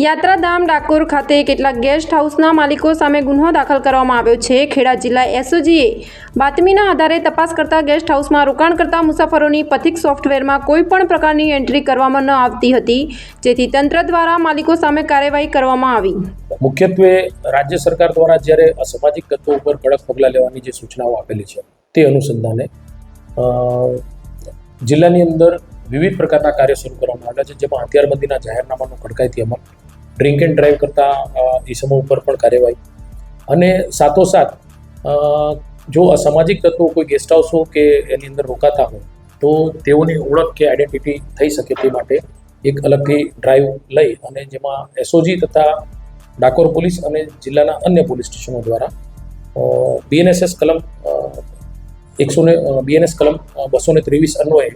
યાત્રાધામ ડાકોર ખાતે કેટલાક ગેસ્ટ હાઉસના માલિકો સામે ગુન્હો દાખલ કરવામાં આવ્યો છે. ખેડા જિલ્લા એસઓજીએ બાતમીના આધારે તપાસ કરતા ગેસ્ટ હાઉસમાં રોકાણ કરતા મુસાફરોની પથિક સોફ્ટવેરમાં કોઈ પણ પ્રકારની એન્ટ્રી કરવામાં ન આવતી હતી, જેથી તંત્ર દ્વારા માલિકો સામે કાર્યવાહી કરવામાં આવી. મુખ્યત્વે રાજ્ય સરકાર દ્વારા જ્યારે અસામાજિક તત્વો ઉપર કડક પગલાં લેવાની જે સૂચનાઓ આપેલી છે, તે અનુસંધાને જિલ્લાની અંદર વિવિધ પ્રકારના કાર્ય શરૂ કરવામાં આવ્યા છે, જેમાં હથિયારબંધીના જાહેરનામાનો કડકાઈથી અમલ ડ્રિંક એન્ડ ડ્રાઈવ કરતા ઇસમો ઉપર પણ કાર્યવાહી. અને સાથોસાથ જો અસામાજિક તત્વો કોઈ ગેસ્ટ હાઉસો કે એની અંદર રોકાતા હોય, તો તેઓની ઓળખ કે આઈડેન્ટિટી થઈ શકે તે માટે એક અલગથી ડ્રાઈવ લઈ અને જેમાં એસઓજી તથા ડાકોર પોલીસ અને જિલ્લાના અન્ય પોલીસ સ્ટેશનો દ્વારા બીએનએસએસ કલમ એકસો ને બીએનએસ કલમ બસો ને ત્રેવીસ અન્વયે,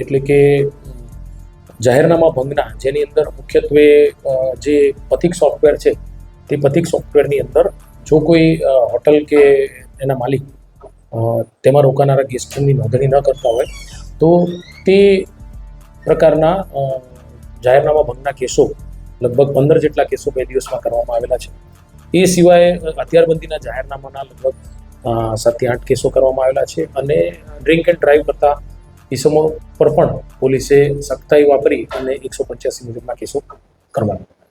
એટલે કે જાહેરનામા ભંગના, જેની અંદર મુખ્યત્વે જે પથિક સોફ્ટવેર છે, તે પથિક સોફ્ટવેરની અંદર જો કોઈ હોટલ કે એના માલિક તેમાં રોકાનારા ગેસ્ટની નોંધણી ન કરતા હોય, તો તે પ્રકારના જાહેરનામા ભંગના કેસો લગભગ પંદર જેટલા કેસો બે દિવસમાં કરવામાં આવેલા છે. એ સિવાય હથિયારબંધીના જાહેરનામાના લગભગ સાતથી આઠ કેસો કરવામાં આવેલા છે અને ડ્રિંક એન્ડ ડ્રાઈવ કરતા ઇસમો પર પણ પોલીસે સખ્તાઈ વાપરી અને એકસો પંચ્યાસી મુજબના કેસો કરવામાં